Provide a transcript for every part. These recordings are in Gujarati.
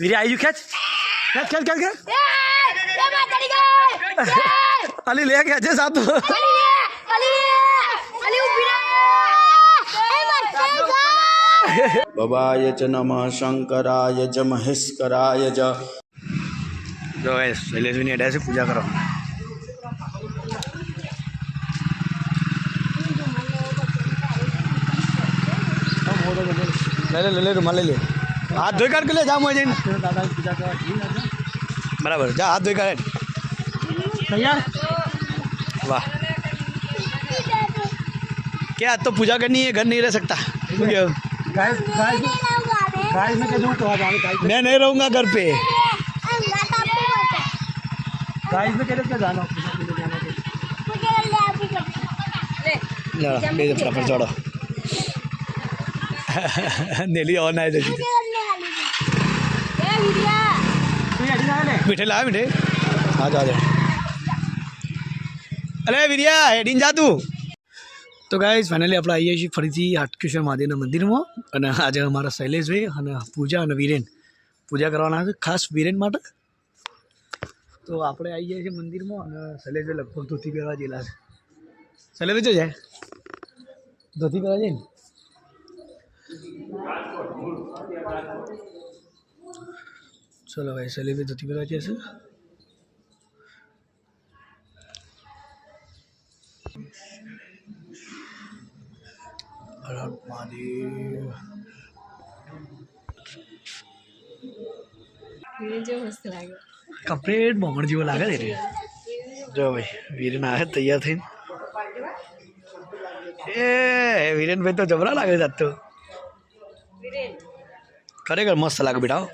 वीरा आई you catch catch catch catch. Catch Ali ले गया अजय साहब तो बबाय च नमः शंकराय च महेश्वराय च। जो है शैलेश भी नहीं से पूजा करो। ले ले ले ले रुमाल ले ले। છે પૂજા કરો લે લે લે લે રૂમાલ લઈ લે હાથ ધોઈ કાઢ કે લે જા મોય જઈને બરાબર જા હાથ ધોઈ કાઢ તૈયાર વાહ क्या आज तो पूजा करनी है घर नहीं रह सकता मैं नहीं रहूंगा घर पे लो ले दे फटाफट चढ़ो नेली और ना दे મીઠે લાવે મીઠે. હા અરે વિર્યા હેડીને જા તું. તો ગાઈઝ ફાઇનલી આપણે આવીએ છીએ ફરીથી હાટકેશ્વર મહાદેવના મંદિરમાં. અને આજે અમારા શૈલેષભાઈ અને પૂજા અને વિરેન. પૂજા કરવાના છે ખાસ વિરેન માટે. તો આપણે આવી જઈએ છીએ મંદિરમાં અને શૈલેષભાઈ લગભગ ધોતી પહેરવા જેલા છે. શૈલેષભાઈ જો જાય. ધોતી પહેરવા જાય ધોતી પહેરવા જશે હર હર મહાદેવ. કમ્પ્લેટ જેવો લાગે છે રે. જો ભાઈ વીરેન આવે તૈયાર થઈને. એ વીરેનભાઈ તો જબરા લાગે છે આજ તો. ખરેખર મસ્ત લાગે બેટા.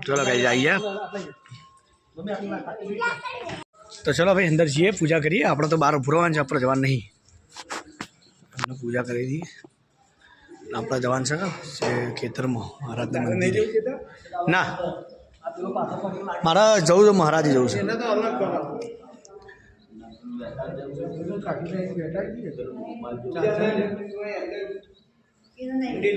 ચલો ભાઈ જઈએ તો ચલો ભાઈ અંદર જઈએ પૂજા કરીએ આપણે તો બહાર ઉભરવાનું છે આપણે જવાનું નહીં આપણે પૂજા કરી દઈએ આપણે જવાનું છે કે ખેતરમાં મહારાજના મંદિરે ના મારા જવું છે મહારાજે જવું છે જય ini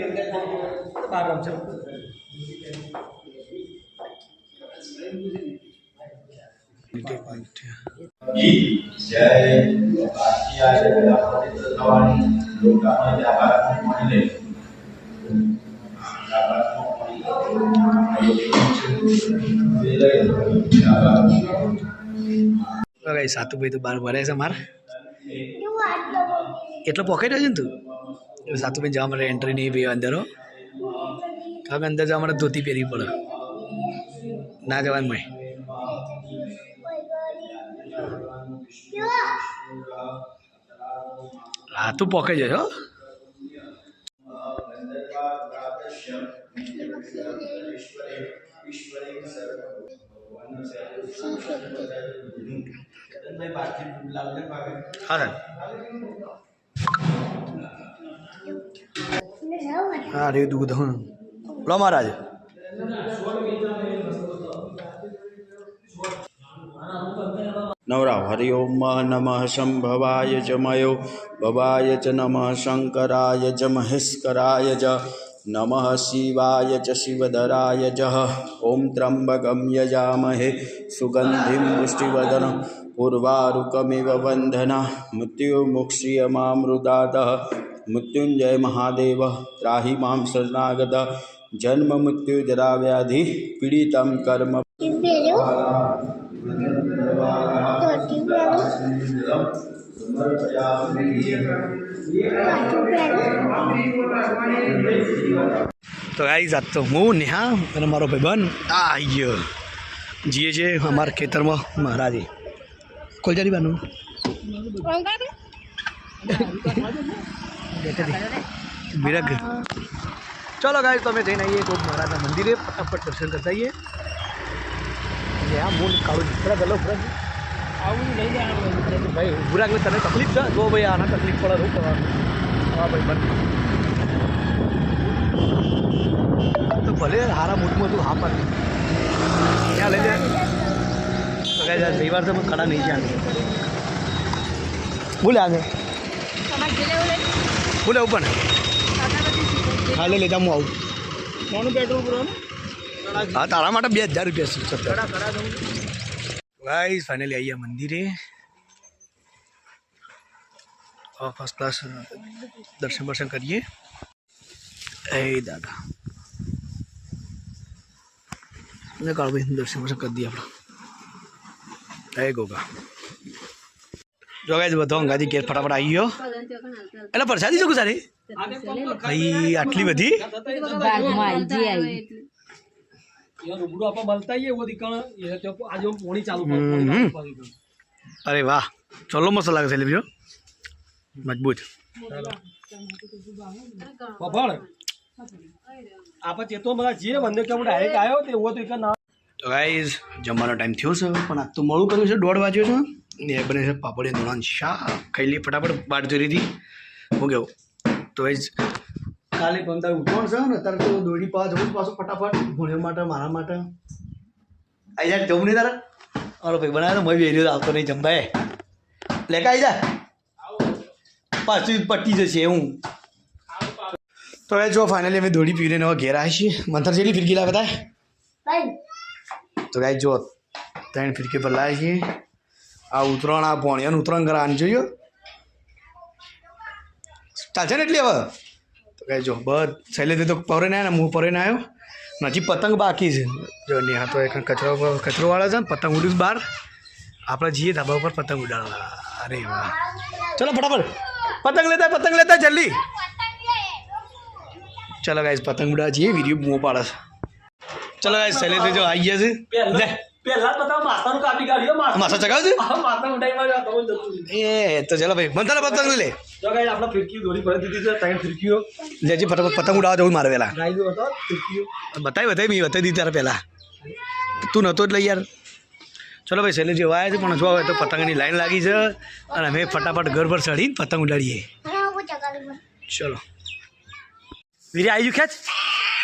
satu itu baru baru ya, samar. Itu pokoknya Itu pokoknya aja tuh. એટલો પોકેટ હશે ને તું એટલે સાતુભાઈ જવા માટે એન્ટ્રી નહીં ભાઈ અંદર કારણ અંદર જવા માટે ધોતી પહેરવી પડે. ના જવાનું મેં હા, તું પોકે જશો હો. हाँ, अरे दूध हूँ लो महाराज। नवरा हरिओम नम शंभवाय च मयो भवाय च नम शंकराय च महेश्कराय च नम शिवाय च शिवधराय च। ओं त्र्यंबकम यजामहे सुगंधि मुष्टिवदन पूर्वारुकमिव बन्धनः मृत्युमुक्षीय પૂર્વારુકમિવ વંદના મૃત્યુમુક્ષીયમામૃતાત મૃત્યુંજય મહાદેવ ત્રાહી મામ શરણાગત જન્મ મૃત્યુ જરા વ્યાધિ પીડિતમ કર્મ તો આવી જાત તો હું નેહા અને મારો ભાઈબંધ આ આવી ગયો જીએ છે અમારા ખેતરમાં મહારાજે કોલજારી બાનું વિરગ ચલો ગાય તો અમે જઈને આવીએ તો મહારાજના મંદિરે ફટાફટ દર્શન કરતા આવીએ એટલે આ મૂળ કાળું થોડા ગલો ફરક ભાઈ ઉભું રાખ તને તકલીફ છે જો ભાઈ આના તકલીફ પડે શું કરવાનું હા ભાઈ બંધ તો ભલે હારા મૂડમાં તું હા પાડ ક્યાં લઈ જાય તો કાંઈ રવિવાર તો કડા નહીં જાય બોલે આગળ બોલે ઉપર ખાલી લેતા હું આવું કોનું પેટ્રોલ પૂરવાનું હા તારા માટે બે હજાર રૂપિયા છે સત્તર ગાઈસ ફાઇનલી આવીએ મંદિરે ફર્સ્ટ ક્લાસ દર્શન બર્શન કરીએ એ દાદા ને કાળભાઈ દર્શન બર્શન કરી દઈએ આપણે એ ગોગા જો ગાઈસ બધો અંગાથી ઘેર ફટાફટ આવી ગયો એટલે પ્રસાદી શું સારી ભાઈ આટલી બધી. અરે વાહ ચલો મસ્ત લાગે છે લીધો મજબૂત. તો એવો તો એક ગાઈઝ જમવાનો ટાઈમ થયો છે પણ તો મોડું કર્યું છે દોઢ વાગ્યો છે. ને બને છે પાપડી ધોળાનું શાક. ખાઈ લઈએ ફટાફટ બાર જોરી હતી હું કેવું? તો જ. કાલે પંદર ઉઠવાનું છે? ને અત્યારે તો દોડી પાવા જવું પાછું ફટાફટ. ભૂણ્યો માટે મારા માટે. આઈ જા જવું નહીં તારે? અરે ભાઈ બનાવે તો મય વેર્યો આવતો નહીં જમભાઈ લે આવી જા? પાછું પટી જશે હું તો એ જો ફાઇનલી અમે દોડી પીને હવે ઘેર આવી છીએ. મંથર જેટલી ફિરકી લાવે થાય તો ગાઈ જો ત્રણ ફિરકી પર લાવી છીએ. આ ઉતરણ આ ભોણિયાનું ઉતરણ કરવાની જોયો? ચાલશે ને એટલી હવે? તો કહે, જો, બસ શૈલેષ તો પરે આવ્યા ને હું પરે ના આવ્યો હજી પતંગ બાકી છે. જો નેહા તો એક કચરો કચરો વાળા છે ને, પતંગ ઉડ્યું બહાર. આપણે જઈએ ધાબા ઉપર પતંગ ઉડાડવા. અરે વાહ. ચલો, ફટાફટ. પતંગ લેતા પતંગ લેતા, જલ્દી. ચલો ગાઈસ પતંગ ઉડાડવા જઈએ. વીડિયો બૂમો પાડે છે. ચલો ગાઈસ શૈલેષ જો આવી ગયા છે. પહેલા બધા માથાનું કાપી કાઢ્યો માથા. માથા માથા ઉડાઈ માર્યો તો. એ તો ચલો ભાઈ પતંગ લે. જો ગાઈ આપણે ફિરકી દોરી ભરી દીધી છે ત્રણ ફિરકીઓ. લેજી ફટાફટ પતંગ ઉડાવવા જવું મારે પહેલાં. ગાઈ દો ફિરકીઓ. બતાવી બતાવી મેં બતાવી દીધી તારે પહેલા. તું નહોતો એટલે યાર. ચલો ભાઈ શૈલેષ જેવા આવ્યા છે પણ જો હવે તો પતંગની લાઈન લાગી છે અને અમે ફટાફટ ઘર પર ચડીને પતંગ ઉડાડીએ. ચલો. વીરે આવી ગયું ખેંચ.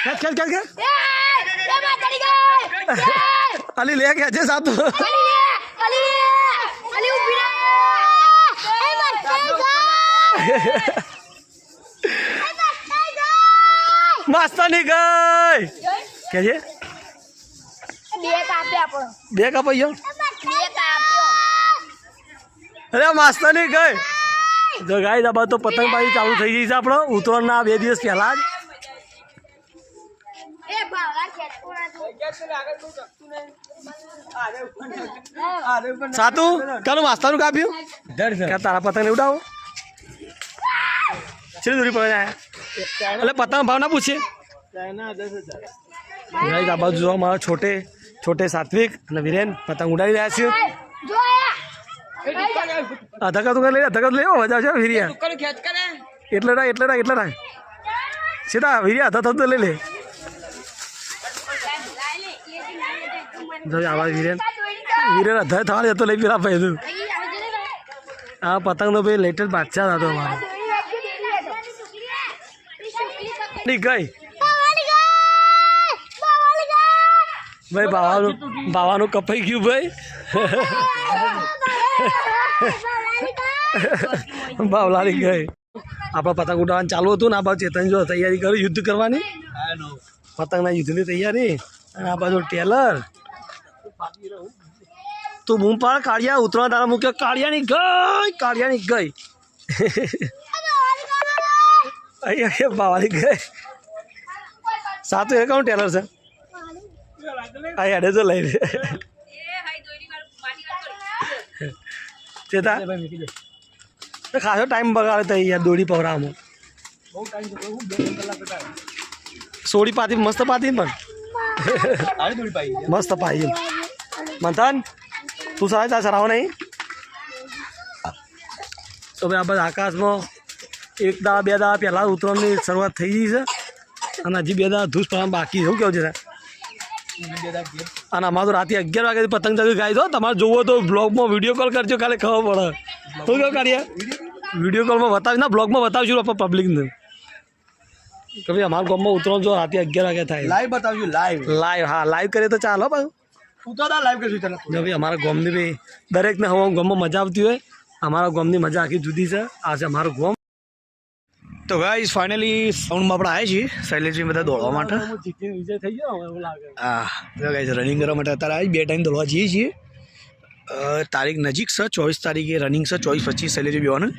ખેંચ ખેંચ ખેંચ ખેંચ. અલી લે કે છે સાતું માસ્તાની ગઈ. કે છે બે કપાઈ ગયો અરે માસ્તાની ગઈ. જો ગાય દબા તો પતંગબાજી ચાલુ થઈ ગઈ છે આપણો. ઉત્તરાયણના બે દિવસ પહેલા જ. સાતું કાનું માસ્તાનું કાપ્યું? તારા પતંગ ને ઉડાવો. છે દૂરી પડે એટલે પતંગ ભાવ ના પૂછે. આ બાજુ જો મારા છોટે છોટે સાત્વિક અને વિરેન પતંગ ઉડાવી રહ્યા છે. આ ધક્કા લઈ લઈ ધક્કા લેવો? મજા છે વિરિયા. એટલે રાખ એટલે રાખ એટલે રાખ સીધા વિરિયા અધા તો લઈ લે. આવા વિરેન વિરેન અધા થવા જતો લઈ પેલા ભાઈ આ પતંગનો ભાઈ લેટેસ્ટ બાદશાહ હતો અમારો. ગઈ. ભાઈ, બાવાનું બાવાનું કપાઈ ગયું ભાઈ. બાવલાની ગઈ. આપણે પતંગ ઉડાવવાનું ચાલુ હતું ને, આ બાજુ ચેતન જો તૈયારી કરી, યુદ્ધ કરવાની. પતંગના યુદ્ધની તૈયારી. અને આ બાજુ ટેલર. તું બૂમ પાડ કાળિયા ઉતરવા તારા મૂક્યો કાળિયાની ગઈ કાળિયાની ગઈ અહીંયા બાવાની ગઈ સાતું એ કોણ ટેલર છે આ હેડે તો લઈ લે ચેતા તો ખાસો ટાઈમ બગાડે તો યાર દોડી પવરામાં સોડી પાતી મસ્ત પાતી પણ મસ્ત પાઈ એમ મંથન તું સારા ત્યાં સરાવો નહીં તો ભાઈ આ બધા આકાશમાં એક દાવા બે દાડા પહેલાં ઉતરવાની શરૂઆત થઈ ગઈ છે અને હજી બે દાડા ધૂસ પડવાનું બાકી છે શું કેવું છે તારે? અને અમારે તો રાતે અગિયાર વાગ્યાથી પતંગ ચગી ગાય દો તમારે જોવો તો બ્લોગમાં વીડિયો કોલ કરજો કાલે ખબર પડે શું કહો કાઢીએ વીડિયો કોલમાં બતાવી ના બ્લોગમાં બતાવશું આપણે પબ્લિકને કે ભાઈ અમારા ગામમાં ઉતરો જો રાતે અગિયાર વાગે થાય લાઈવ બતાવજો લાઈવ લાઈવ હા લાઈવ કરીએ તો ચાલો પાછું ઉતરતા લાઈવ કરશું તને જો ભાઈ અમારા ગામની ભાઈ દરેકને હવા ગામમાં મજા આવતી હોય અમારા ગામની મજા આખી જુદી છે આ છે અમારું ગામ તો ગાઈસ ફાઇનલી સાઉન્ડમાં આપણે આવ્યા છીએ શૈલેષજી બધા દોડવા માટે હું જીતીને વિજય થઈ ગયો હવે એવું લાગે હા તો ગાઈસ રનિંગ કરવા માટે અત્યારે આવી બે ટાઈમ દોડવા જઈએ છીએ અ, તારીખ નજીક છે ચોવીસ તારીખે રનિંગ છે ચોવીસ પચીસ શૈલેષજી બેવાનું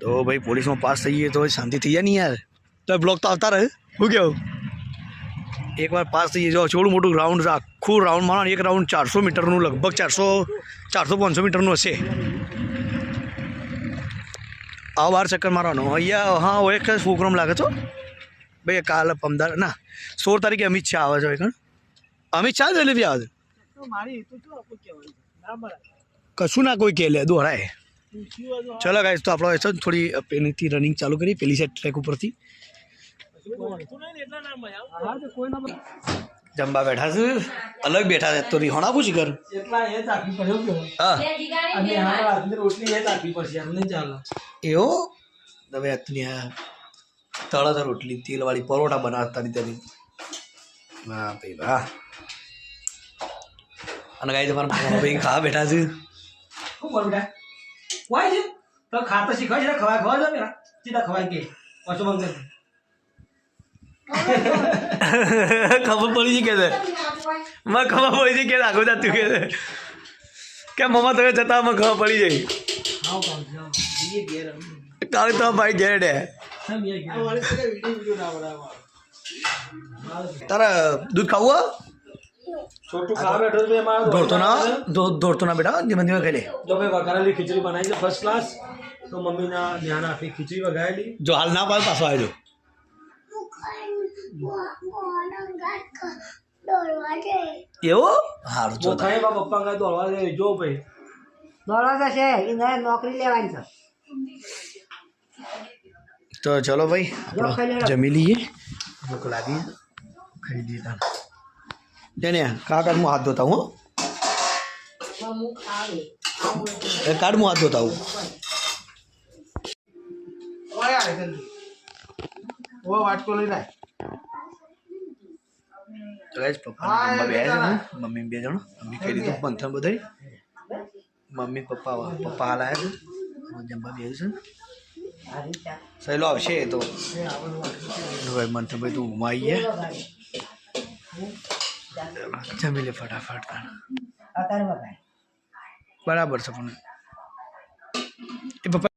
તો ભાઈ પોલીસમાં પાસ થઈ ગઈએ તો શાંતિ થઈ જાય નહીં યાર તો બ્લોક તો આવતા રહે શું કેવું એકવાર પાસ થઈ જાય જો છોડું મોટું ગ્રાઉન્ડ આખું રાઉન્ડ મારો એક રાઉન્ડ ચારસો મીટરનું, લગભગ ચારસો ચારસો પાંચસો મીટરનું હશે. આ બાર ચક્કર મારવાનો. અહીંયા, હા એક પ્રોગ્રામ લાગે તો. ભાઈ કાલ પમદાર ના, સોળ તારીખે અમિત શાહ આવે છે એક અમિત શાહ જ બી આવે છે છે કશું ના કોઈ કે લે દોરાય. ચલો ગાઈસ તો આપણે છે થોડી પેલીથી રનિંગ ચાલુ કરી, પેલી સાઈડ ટ્રેક ઉપરથી. જમવા બેઠા છે? અલગ બેઠા છે. તો રીહોણા પૂછી કર એટલા એ ચાખવી પડે એવું? હવે અત્ની આ તળત રોટલી તેલવાળી પરોઠા બનાવતા તેની. વાહ ભાઈ વાહ. અને ગાઈ તમારા મામા ભાઈ ખાવા બેઠા છે. છે? તો ખાતા શીખવા છે ખવાય ખવાય જો સીધા ખવાય કે. પાછું બંધ. ખબર પડી છે કે છે મને ખબર પડી છે કે આગળ જતું કે છે કે મમ્મા તમે જતા મને ખબર પડી જાય આવું કામ છે આવું. બીજે ઘેર આવું. કાલે તો ભાઈ ઘેર ડે સાહેબ, બીજે ઘેર. તારે દૂધ ખાવું હો? છોટું ખાવા બેઠો છે એમાં દોડતો ના દો- દોડતો ના બેટા ધીમે ધીમે ખાઈ લે જો ભાઈ વઘારેલી ખીચડી બનાવી છે ફર્સ્ટ ક્લાસ તો મમ્મીના ધ્યાન આપી ખીચડી વઘારેલી જો હાલ ના પાડ પાછો આવજો દોડવા જઈ એવો હારું જો જો ખાઈ બા પપ્પા કાંઈ દોડવા દે જો ભાઈ દોડવા તો છે એને નોકરી લેવાની છે તો ચલો ભાઈ જો ખાઈ આપણે લેજો. જમી લઈએ ભૂખ લાગી ખાઈ લઈએ તાર તેને કાકા હું હાથ ધોતા હું હો. એ કાઢ હું હાથ ધોતા હું તો guys, પપ્પા મમ્મી બે જણ મમ્મી બે જણ. મમ્મી કરી દીધું પંથન બધાય. મમ્મી પપ્પા પપ્પા હાલ આવ્યા છે. જમવા બે છે સહેલો આવશે તો. ભાઈ મંથન ભાઈ તું ઘુમાઈ ગયા. જમી લે ફટાફટ બરાબર છે પણ. એ પપ્પા